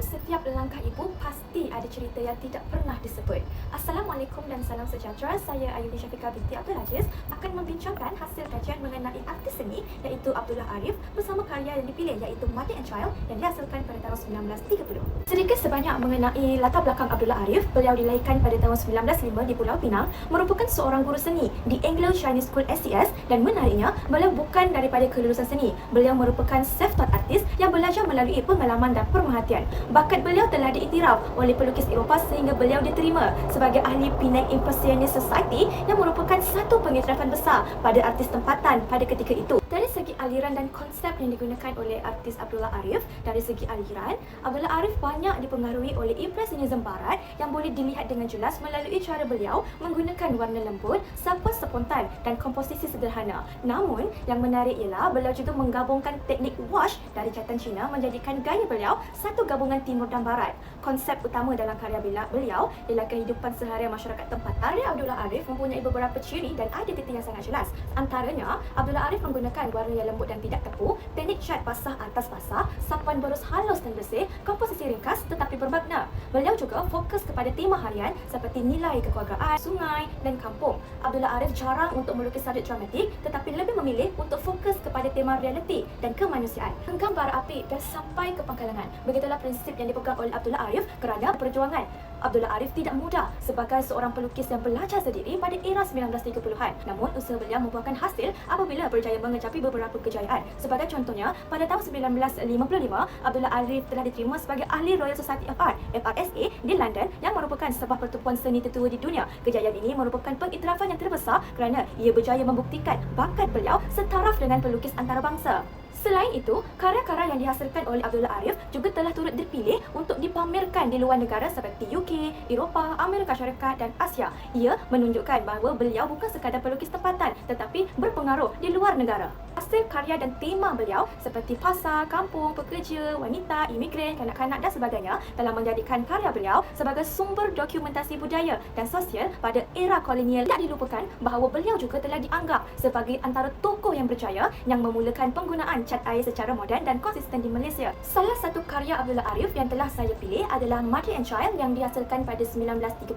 Setiap langkah ibu, pasti ada cerita yang tidak pernah disebut. Assalamualaikum dan salam sejahtera. Saya Ayuni Syafiqah binti Abdul Aziz akan membincangkan hasil kajian mengenai artis seni iaitu Abdullah Arif bersama karya yang dipilih iaitu Mother and Child yang dihasilkan pada tahun 1930. Sedikit sebanyak mengenai latar belakang Abdullah Arif, beliau dilahirkan pada tahun 1905 di Pulau Pinang, merupakan seorang guru seni di Anglo Chinese School SCS dan menariknya, beliau bukan daripada kelulusan seni. Beliau merupakan self-taught artis yang belajar melalui pengalaman dan Kemudian, bakat beliau telah diiktiraf oleh pelukis Eropah sehingga beliau diterima sebagai ahli Penang Impressionist Society yang merupakan satu pengiktirafan besar pada artis tempatan pada ketika itu. Dari segi aliran dan konsep yang digunakan oleh artis Abdullah Arif, dari segi aliran, Abdullah Arif banyak dipengaruhi oleh impresionisme barat yang boleh dilihat dengan jelas melalui cara beliau menggunakan warna lembut, sapa spontan dan komposisi sederhana. Namun, yang menarik ialah beliau juga menggabungkan teknik wash dari jatan Cina menjadikan gaya beliau satu gabungan timur dan barat. Konsep utama dalam karya beliau ialah kehidupan seharian masyarakat tempatan. Karya Abdullah Arif mempunyai beberapa ciri dan ada titik yang sangat jelas. Antaranya, Abdullah Arif menggunakan warna yang lembut dan tidak tepu, teknik cat basah atas basah, sapuan berus halus dan bersih, komposisi ringkas tetapi bermakna. Beliau juga fokus kepada tema harian seperti nilai kekeluargaan, sungai dan kampung. Abdullah Arif jarang untuk melukis subjek dramatik tetapi lebih memilih untuk fokus kepada tema realiti dan kemanusiaan. Genggam bara api dan sampai ke pangkalangan. Begitulah prinsip yang dipegang oleh Abdullah Arif kerana perjuangan. Abdullah Arif tidak mudah sebagai seorang pelukis yang belajar sendiri pada era 1930-an. Namun, usaha beliau membuahkan hasil apabila berjaya mengecapi beberapa kejayaan. Sebagai contohnya, pada tahun 1955, Abdullah Arif telah diterima sebagai ahli Royal Society of Art FRSA di London yang merupakan sebuah pertubuhan seni tertua di dunia. Kejayaan ini merupakan pengiktirafan yang terbesar kerana ia berjaya membuktikan bakat beliau setaraf dengan pelukis antarabangsa. Selain itu, karya-karya yang dihasilkan oleh Abdullah Arif juga telah turut dipilih untuk dipamerkan di luar negara seperti UK, Eropah, Amerika Syarikat dan Asia. Ia menunjukkan bahawa beliau bukan sekadar pelukis tempatan tetapi berpengaruh di luar negara. Hasil karya dan tema beliau seperti pasar, kampung, pekerja, wanita, imigran, kanak-kanak dan sebagainya telah menjadikan karya beliau sebagai sumber dokumentasi budaya dan sosial pada era kolonial. Tidak dilupakan bahawa beliau juga telah dianggap sebagai antara tokoh yang berjaya yang memulakan penggunaan cat air secara moden dan konsisten di Malaysia. Salah satu karya Abdullah Arif yang telah saya pilih adalah Mother and Child yang dihasilkan pada 1930.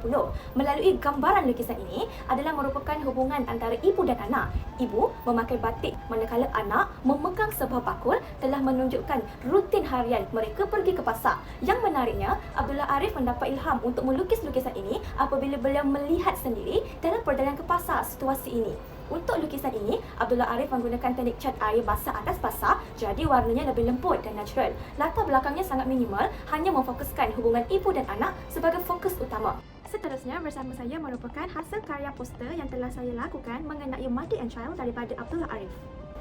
Melalui gambaran lukisan ini adalah merupakan hubungan antara ibu dan anak. Ibu memakai batik manakala anak memegang sebuah bakul telah menunjukkan rutin harian mereka pergi ke pasar. Yang menariknya, Abdullah Arif mendapat ilham untuk melukis lukisan ini apabila beliau melihat sendiri dalam perjalanan ke pasar situasi ini. Untuk lukisan ini, Abdullah Arif menggunakan teknik cat air basah atas basah jadi warnanya lebih lembut dan natural. Latar belakangnya sangat minimal, hanya memfokuskan hubungan ibu dan anak sebagai fokus utama. Seterusnya bersama saya merupakan hasil karya poster yang telah saya lakukan mengenai Mother and Child daripada Abdullah Arif.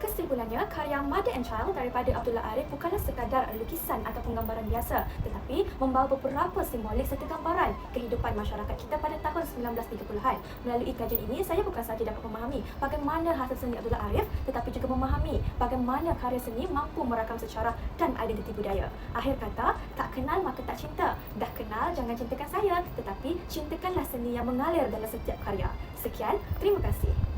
Kesimpulannya, karya Mother and Child daripada Abdullah Arif bukanlah sekadar lukisan atau penggambaran biasa tetapi membawa beberapa simbolik serta gambaran kehidupan masyarakat kita pada tahun 1930-an. Melalui kajian ini, saya bukan sahaja dapat memahami bagaimana hasil seni Abdullah Arif tetapi juga memahami bagaimana karya seni mampu merakam secara dan identiti budaya. Akhir kata, tak kenal maka tak cinta. Dah kenal, jangan cintakan saya tetapi cintakanlah seni yang mengalir dalam setiap karya. Sekian, terima kasih.